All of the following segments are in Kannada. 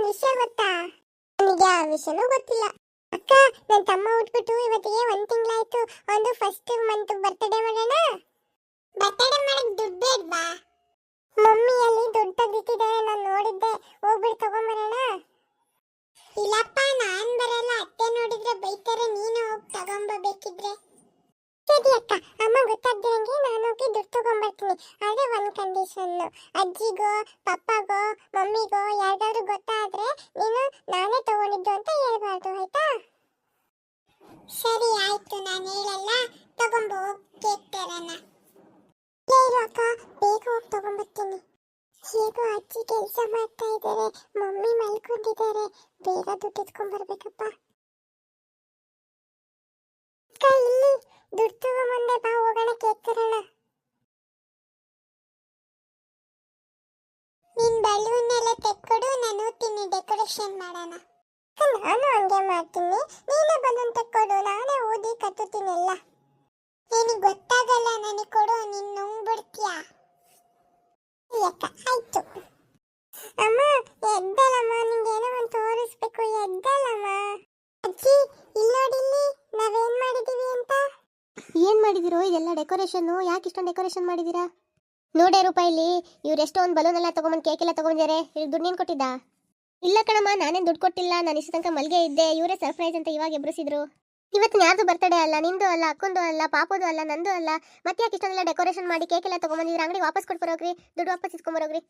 ನಿನಗೊಂದು ವಿಷಯ ಗೊತ್ತಾ? ನನಗೆ ಆ ವಿಷಯನೂ ಗೊತ್ತಿಲ್ಲ. ಅಕ್ಕ ನನ್ನ ತಮ್ಮ ಹುಟ್ಬಿಟ್ಟು ಇವತ್ತಿಗೆ ಒಂದ್ ತಿಂಗಳಾಯ್ತು. ಒಂದು ಫಸ್ಟ್ ಮಂತ್ ಬರ್ತಡೇ ಮಾಡೋಣ? ಬರ್ತ್ಡೇ ಮಾಡಕ್ ದುಡ್ಡು ಬೇಡ್ವಾ? ಮಮ್ಮಿಯಲ್ಲಿ ದುಡ್ಡು ತೆಗಿತಿದ್ದಾರೆ ನಾನು ನೋಡಿದ್ದೆ ಹೋಗ್ಬಿಟ್ಟು ತಗೊಂಬರೋಣ ಇಲ್ಲಪ್ಪ ನಾನ್ ಬರಲ್ಲ ಅತ್ತೆ ನೋಡಿದ್ರೆ ಬೈತಾರೆ ನೀನು ಹೋಗಿ ತಗೊಂಬರ್ಬೇಕಿದ್ರೆ ಸರಿ ಅಕ್ಕ ಅಮ್ಮ ಗೊತ್ತಾಗ್ದಂಗೆ ನಾನು ಹೋಗಿ ದುಡ್ಡು ತಗೊಂಬರ್ತೀನಿ ಆದರೆ ಒನ್ ಕಂಡೀಷನ್ ಅಜ್ಜಿಗೋ, ಪಪ್ಪಾಗೋ, ಮಮ್ಮಿಗೋ, ಯಾರಿಗಾದ್ರೂ ಗೊತ್ತಾದ್ರೆ ನೀನು ನಾನೇ ತಗೊಂಡಿದ್ದು ಅಂತ ಹೇಳ್ಬಾರ್ದು, ಆಯ್ತಾ? ಸರಿ, ಆಯ್ತು. ನಾನು ಹೇಳಲ್ಲ. ತಗೊಂಬೋ, ಕೇಕ್ ಇರು ಅಕ್ಕ. ಬೇಗ ಹೋಗಿ ತಗೊಂಬರ್ತೀನಿ. ಹೇಗೋ ಅಜ್ಜಿ ಕೆಲಸ ಮಾಡ್ತಾ ಇದ್ದಾರೆ ಮಮ್ಮಿ ಮಲ್ಕೊಂಡಿದ್ದಾರೆ. ಬೇಗ ದುಡ್ಡು ಎತ್ಕೊಂಡ್ಬರ್ಬೇಕಪ್ಪ ಅಕ್ಕ, ಇಲ್ಲಿ ದುಡ್ಡು ತಗೊಂಬಂದೆ ಬಾ, ಹೋಗೋಣ, ಕೇಕ್ ಡೆಕೋರೇಷನ್ ಮಾಡೋಣ. ನಾನು ಹಂಗೆ ಮಾಡ್ತೀನಿ. ನೀನೇ ಬಂದು ತಕ್ಕೊಡು ನಾನೇ ಓದಿ ಕಟ್ಟುತ್ತೀನಿ ಎಲ್ಲ. ನಿನಗೆ ಗೊತ್ತಾಗಲ್ಲ, ನನಗೆ ಕೊಡು, ನೀನು ನುಂಗ್ಬಿಡ್ತೀಯ? ಅಕ್ಕ ಆಯ್ತು. ಅಮ್ಮ ಎದ್ದಲಮ್ಮ ನಿಂಗೆ ಏನೋ ಒಂದು ತೋರಿಸ್ಬೇಕು ಎದ್ದಲಮ್ಮ ಅಜ್ಜಿ, ಇಲ್ಲಿ ನೋಡಿಲ್ಲಿ ನಾವೇನ್ ಮಾಡಿದೀವಿ ಅಂತ? ಏನ್ ಮಾಡಿದಿರೋ ಇದೆಲ್ಲ ಡೆಕೋರೇಷನ್ ಯಾಕೆ ಇಷ್ಟೊಂದು ಡೆಕೋರೇಷನ್ ಮಾಡಿದೀರಾ? ನೋಡೇ ರೂಪಾಯಿಲಿ ಇವ್ರು ಎಷ್ಟೊಂದು ಬಲೂನ್ ಎಲ್ಲ ತಗೊಂಬಂದು ಕೇಕ್ ಎಲ್ಲ ತಗೊಂಡಿದ್ದಾರೆ ಇವ್ರು ದುಡ್ಡು ನೀನು ಕೊಟ್ಟಿದ್ದ? ಇಲ್ಲ ಕಣಮ್ಮ ನಾನೇನು ದುಡ್ಡು ಕೊಟ್ಟಿಲ್ಲ ನಾನು ಇಷ್ಟು ತನಕ ಮಲ್ಗೆ ಇದ್ದೆ ಇವರೇ ಸರ್ಪ್ರೈಸ್ ಅಂತ ಇವಾಗ ಎಬ್ರಿಸಿದ್ರು. ಇವತ್ತು ಯಾರ್ದು ಬರ್ತಡೇ ಅಲ್ಲ ನಿಂದು ಅಲ್ಲ ಅಕ್ಕಂದು ಅಲ್ಲ ಪಾಪದು ಅಲ್ಲ ನಂದು ಅಲ್ಲ ಮತ್ತೆ ಯಾಕೆ ಇಷ್ಟೊಂದೆಲ್ಲ ಡೆಕೋರೇಷನ್ ಮಾಡಿ ಕೇಕ್ ಎಲ್ಲ ತಗೊಂಬಂದಿದ್ರೆ ಅಂಗಡಿ ವಾಪಸ್ ಕೊಟ್ಬರೋಗ್ರಿ ದುಡ್ಡು ವಾಪಸ್ ಇಸ್ಕೊಂಬರೋಗ್ರಿ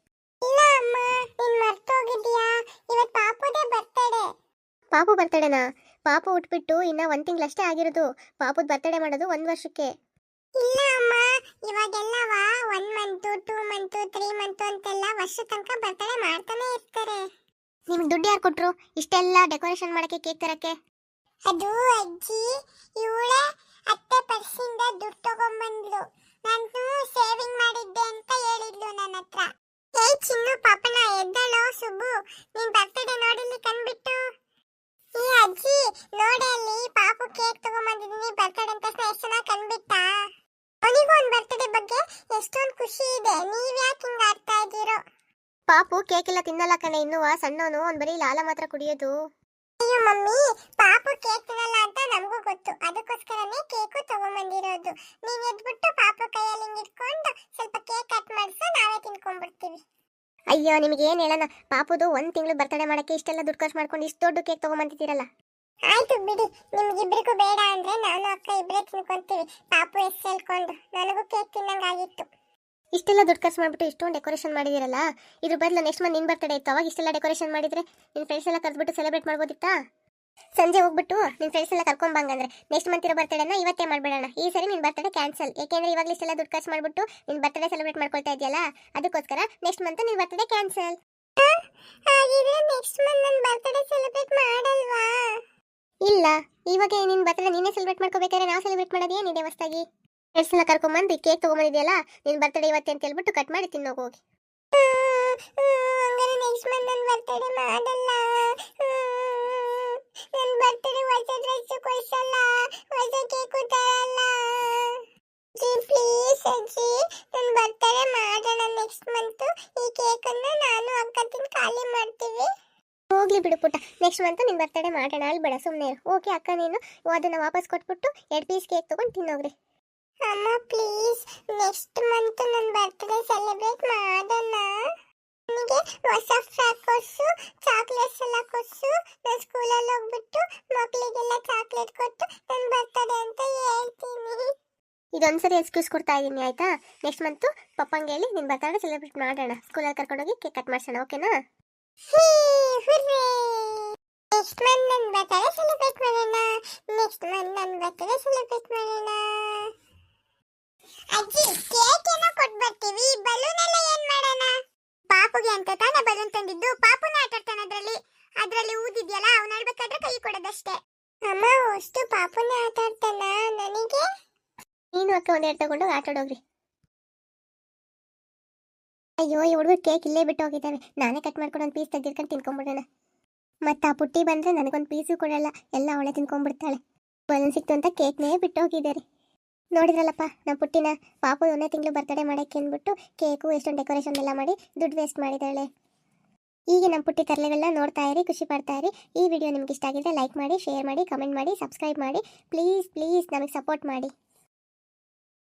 ಇಲ್ಲ ಅಮ್ಮ ನೀನ್ ಮರ್ತೋಗಿದ್ಯಾ ಇವತ್ತು ಪಾಪುದೇ ಬರ್ತಡೆ ಪಾಪು ಬರ್ತಡೇನಾ ಪಾಪು ಉಟ್ಬಿಟ್ಟು ಇನ್ನ ಒಂದ್ ತಿಂಗಳಷ್ಟೇ ಆಗಿರೋದು ಪಾಪುದ್ ಬರ್ತಡೇ ಮಾಡೋದು ಒಂದ್ ವರ್ಷಕ್ಕೆ. ಇಲ್ಲ ಅಮ್ಮ ಇವಾಗೆಲ್ಲವಾ one month two month three month ಅಂತೆಲ್ಲ ವರ್ಷ ತನಕ ಬರ್ತಡೇ ಮಾಡ್ತಾನೆ ಇರ್ತಾರೆ. ನಿಮ್ಗೆ ದುಡ್ಡು ಯಾರು ಕೊಟ್ಟರು ಇಷ್ಟೆಲ್ಲ ಡೆಕೋರೇಷನ್ ಮಾಡಕ್ಕೆ, ಕೇಕ್ ತರಕ್ಕೆ? ಅದು ಅಜ್ಜಿ, ಇವಳೆ ಅತ್ತೆ ಪರ್ಸಿಂದ ದುಡ್ಡು ತಗೊಂಬಂದ್ಲು. ನಾನು ಸೇವಿಂಗ್ ಮಾಡಿದ್ದೆ ಅಂತ ಹೇಳಿದ್ಲು ನನ್ನ ಹತ್ರ. ಏ ಚಿನ್ನು ಪಾಪನ ಎದ್ದಳೋ, ಸುಬ್ಬು, ನಿನ್ ಬರ್ತಡೇ ನೋಡಿಲಿ ಕಣ್ಬಿಟ್ಟು. ಈ ಅಜ್ಜಿ, ನೋಡಿ ಅಲ್ಲಿ ಪಾಪು ಕೇಕ್ ತಗೊಂಬಂದಿದ್ದೀನಿ ಬರ್ತಡೇ ಅಂತ ಎಷ್ಟು ಚೆನ್ನಾಗಿ ಕಣ್ಬಿಟ್ಟ? ಅವನಿಗೂ ಒಂದು ಬರ್ತಡೇ ಬಗ್ಗೆ ಎಷ್ಟೊಂದು ಖುಷಿ ಇದೆ. ನೀವ್ಯಾಕೆ ಹಿಂಗ ಆಡ್ತಾ ಇದ್ದೀರೋ? ಪಾಪು ಕೇಕ್ ಎಲ್ಲ ತಿನ್ನಲ್ಲ ಕಣೆ ಇನ್ನುವ ಸಣ್ಣವನು ಅವ್ನು ಬರೀ ಲಾಲ ಮಾತ್ರ ಕುಡಿಯೋದು. ಅಯ್ಯೋ ಮಮ್ಮಿ ಪಾಪು ಕೇಕ್ ತಿನ್ನಲ್ಲ ಅಂತ ನಮಗೂ ಗೊತ್ತು. ಅದಕ್ಕೋಸ್ಕರನೇ ಕೇಕು ತಗೊಂಬಂದಿರೋದು. ನೀನ್ ಎದ್ಬಿಟ್ಟು ಪಾಪು ಕೈಯಲ್ಲಿ ಹಿಂಗ್ ಇಟ್ಕೊಂಡು ಸ್ವಲ್ಪ ಕೇಕ್ ಕಟ್ ಮಾಡಿಸು ನಾವೇ ತಿನ್ಕೊಂಡ್ಬಿಡ್ತೀವಿ. ಅಯ್ಯೋ ನಿಮಗೆ ಏನು ಹೇಳೋಣ? ಪಾಪುದು ಒಂದ್ ತಿಂಗಳು ಬರ್ತಡೆ ಮಾಡಕ್ಕೆ ಇಷ್ಟೆಲ್ಲ ದುಡ್ಡು ಖರ್ಚು ಮಾಡ್ಕೊಂಡು ಇಷ್ಟು ದೊಡ್ಡ ಕೇಕ್ ತಗೊಂಬಂದಿದ್ದೀರಲ್ಲ. ಆಯ್ತು ಬಿಡಿ. ನಿಮ್ಗಿಬ್ರಿಗೂ ಬೇಡ ಅಂದ್ರೆ ನಾನು ಅಕ್ಕ ಇಬ್ರೇ ತಿನ್ಕೊಂತೀವಿ. ಪಾಪು ಎಷ್ಟು ಹೇಳ್ಕೊಂಡು ನನಗೂ ಕೇಕ್ ತಿನ್ನಂಗಾಗಿತ್ತು. ಇಷ್ಟೆಲ್ಲ ದುಡ್ಡು ಖರ್ಚು ಮಾಡಿಬಿಟ್ಟು ಇಷ್ಟೊಂದು ಡೆಕೋರೇಷನ್ ಮಾಡಿದಿರಲ್ಲ? ಇದ್ರ ಬದಲು ನೆಕ್ಸ್ಟ್ ಮಂತ್ ನಿನ್ನ ಬರ್ತಡೇ ಇತ್ತು? ಅವಾಗ ಇಷ್ಟೆಲ್ಲ ಡೆಕೋರೇಷನ್ ಮಾಡಿದ್ರೆ ನಿನ್ನ ಫ್ರೆಂಡ್ಸ್ ಎಲ್ಲ ಕರೆದ್ಬಿಟ್ಟು ಸೆಲೆಬ್ರೇಟ್ ಮಾಡ್ಬೋದಿತ್ತಾ? ಸಂಜೆ ಹೋಗ್ಬಿಟ್ಟು ನಿನ್ನ ಫ್ರೆಂಡ್ಸ್ ಎಲ್ಲ ಕರ್ಕೊಂಬಂಗಂದ್ರೆ ನೆಕ್ಸ್ಟ್ ಮಂತ್ ಇರೋ ಬರ್ತಡೇನ ಇವತ್ತೇ ಮಾಡ್ಬೇಡಣ. ಈ ಸರಿ ನಿನ್ನ ಬರ್ತಡೇ ಕ್ಯಾನ್ಸಲ್ ಏಕೆಂದ್ರೆ ಇವಾಗ ಇಷ್ಟೆಲ್ಲ ದುಡ್ಡು ಖರ್ಚು ಮಾಡಿಬಿಟ್ಟು ನಿನ್ನ ಬರ್ತಡೇ ಸೆಲೆಬ್ರೇಟ್ ಮಾಡ್ಕೊಳ್ತಾ ಇದೆಯಲ್ಲ? ಅದಕ್ಕೋಸ್ಕರ ನೆಕ್ಸ್ಟ್ ಮಂತ್ ನಿನ್ನ ಬರ್ತಡೇ ಕ್ಯಾನ್ಸಲ್ ಹಾಗಿದ್ರೆ ನೆಕ್ಸ್ಟ್ ಮಂತ್ ನನ್ನ ಬರ್ತಡೇ ಸೆಲೆಬ್ರೇಟ್ ಮಾಡಲ್ವಾ? ಇಲ್ಲ. ಇವಾಗ ನಿನ್ನ ಬರ್ತಡೇ ನೀನೇ ಸೆಲೆಬ್ರೇಟ್ ಮಾಡ್ಕೋಬೇಕಾದ್ರೆ ನಾವು ಸೆಲೆಬ್ರೇಟ್ ಮಾಡೋದು ಏನಿದೆ ಎಲ್ಲ ಕರ್ಕೊಂಬಂದು ಕೇಕ್ ತೊಗೊಂಬಂದಿದೆಯಲ್ಲ ನಿನ್ನ ಬರ್ತಡೇ ಇವತ್ತೆ ಅಂತ ಹೇಳ್ಬಿಟ್ಟು ಕಟ್ ಮಾಡಿ ತಿನ್ನೋಗಿ ಹೋಗಿ. ನೆಕ್ಸ್ಟ್ ಮಂತ್ ನನ್ನ ಬರ್ತಡೇ ಮಾಡಲ್ಲ. ನನ್ನ ಬರ್ತಡೇ ಹೊಸ ಡ್ರೆಸ್ ಕೊಡ್ಸಲ್ಲ. ಹೊಸ ಕೇಕ್ ತರಲ್ಲ. ಜಿ ಪ್ಲೀಸ್ ಅಜ್ಜಿ ನನ್ನ ಬರ್ತಡೇ ಮಾಡೋಣ ನೆಕ್ಸ್ಟ್ ಮಂತ್ ಈ ಕೇಕನ್ನು ನಾನು ಅಕ್ಕ ತಿಂದು ಖಾಲಿ ಮಾಡ್ತೀವಿ. ಹೋಗ್ಲಿ ಬಿಡು ಪುಟ್ಟ. ನೆಕ್ಸ್ಟ್ ಮಂತ್ ನಿನ್ ಬರ್ತಡೇ ಮಾಡೋಣ ಅಲ್ಲಿ ಬೇಡ ಸುಮ್ಮನೆ ಓಕೆ ಅಕ್ಕ ನೀನು ಅದನ್ನ ವಾಪಸ್ ಕೊಟ್ಬಿಟ್ಟು ಎರಡು ಪೀಸ್ ಕೇಕ್ ತೊಗೊಂಡು ತಿನ್ನೋಗ್ರಿ. ಅಮ್ಮ ಪ್ಲೀಸ್ ನೆಕ್ಸ್ಟ್ ಮಂತ್ ನನ್ನ ಬರ್ತ್ಡೇ ಸೆಲೆಬ್ರೇಟ್ ಮಾಡೋಣ. ನನಗೆ ಹೊಸ ಫ್ರಾಕ್ ಕೊಡ್ಸು ಚಾಕ್ಲೇಟ್ಸ್ ಎಲ್ಲ ಕೊಡ್ಸು. ನಾನು ಸ್ಕೂಲಲ್ಲಿ ಹೋಗ್ಬಿಟ್ಟು ಮಕ್ಕಳಿಗೆಲ್ಲ ಚಾಕ್ಲೇಟ್ ಕೊಟ್ಟು ನನ್ನ ಬರ್ತಡೇ ಅಂತ ಹೇಳ್ತೀನಿ. ಇದೊಂದ್ಸರಿ ಎಕ್ಸ್ಕ್ಯೂಸ್ ಕೊಡ್ತಾ ಇದ್ದೀನಿ ಆಯ್ತಾ? ನೆಕ್ಸ್ಟ್ ಮಂತು ಪಪ್ಪಂಗೆ ಹೇಳಿ ನಿನ್ನ ಬರ್ತಡೇ ಸೆಲೆಬ್ರೇಟ್ ಮಾಡೋಣ. ಸ್ಕೂಲಲ್ಲಿ ಕರ್ಕೊಂಡೋಗಿ ಕೇಕ್ ಕಟ್ ಮಾಡ್ಸೋಣ ಓಕೆನಾ ನೆಕ್ಸ್ಟ್ ಮಂತ್ ನನ್ನ ಬರ್ತಡೇ ಸೆಲೆಬ್ರೇಟ್ ಮಾಡೋಣ. ನೆಕ್ಸ್ಟ್ ಮಂತ್ ನನ್ನ ಬರ್ತಡೇ ಸೆಲೆಬ್ರೇಟ್ ಮಾಡೋಣ. ಅಜ್ಜಿ ಕೇಕ್ ಏನೋ ಕೊಟ್ಬರ್ತೀವಿ. ಬಲೂನ್ ಎಲ್ಲ ಏನ್ ಮಾಡೋಣ? ಪಾಪುಗೆ ಅಂತ ತಾನೇ ಬಲೂನ್ ತಂದಿದ್ದು. ಪಾಪುನ ಆಟ ಆಡ್ತಾನೆ ಅದ್ರಲ್ಲಿ. ಅದ್ರಲ್ಲಿ ಊದಿದ್ಯಲ್ಲ, ಅವ್ನ ಆಡ್ಬೇಕಾದ್ರೆ ಕೈ ಕೊಡೋದಷ್ಟೇ. ಅಮ್ಮ, ಅಷ್ಟು ಪಾಪುನ ಆಟ ಆಡ್ತಾನ ನನಗೆ? ನೀನು ಅಕ್ಕ ಒಂದೆರಡು ತಗೊಂಡು ಆಟ ಆಡೋಗ್ರಿ ಅಯ್ಯೋ, ಈ ಹುಡುಗರು ಕೇಕ್ ಇಲ್ಲೇ ಬಿಟ್ಟು ಹೋಗಿದ್ದಾವೆ. ನಾನೇ ಕಟ್ ಮಾಡ್ಕೊಂಡು ಒಂದು ಪೀಸ್ ತೆಗೆದಿರ್ಕೊಂಡು ತಿನ್ಕೊಂಡ್ಬಿಡೋಣ ಮತ್ತೆ ಆ ಪುಟ್ಟಿ ಬಂದರೆ ನನಗೊಂದು ಪೀಸು ಕೊಡಲ್ಲ. ಎಲ್ಲ ಅವಳೆ ತಿನ್ಕೊಂಡ್ಬಿಡ್ತಾಳೆ ಬಲೂನ್ ಸಿಕ್ತು ಅಂತ ಕೇಕ್ನೇ ಬಿಟ್ಟು ಹೋಗಿದ್ದಾರೆ. ನೋಡಿದ್ರಲ್ಲಪ್ಪ ನಮ್ಮ ಪುಟ್ಟಿನ ಪಾಪು ಒಂದೇ ತಿಂಗಳು ಬರ್ತಡೇ ಮಾಡೋಕ್ಕೆ ಅಂದ್ಬಿಟ್ಟು ಕೇಕು, ಎಷ್ಟೊಂದು ಡೆಕೋರೇಷನ್ ಎಲ್ಲ ಮಾಡಿ ದುಡ್ಡು ವೇಸ್ಟ್ ಮಾಡಿದ್ದಾಳೆ. ಈಗ ನಮ್ಮ ಪುಟ್ಟಿ ತರಲೆಗಳನ್ನ ನೋಡ್ತಾ ಇರಿ, ಖುಷಿ ಪಡ್ತಾ ಇರಿ. ಈ ವಿಡಿಯೋ ನಿಮ್ಗೆ ಇಷ್ಟ ಆಗಿದ್ರೆ ಲೈಕ್ ಮಾಡಿ ಶೇರ್ ಮಾಡಿ ಕಮೆಂಟ್ ಮಾಡಿ ಸಬ್ಸ್ಕ್ರೈಬ್ ಮಾಡಿ. ಪ್ಲೀಸ್ ಪ್ಲೀಸ್ ನಮಗೆ ಸಪೋರ್ಟ್ ಮಾಡಿ.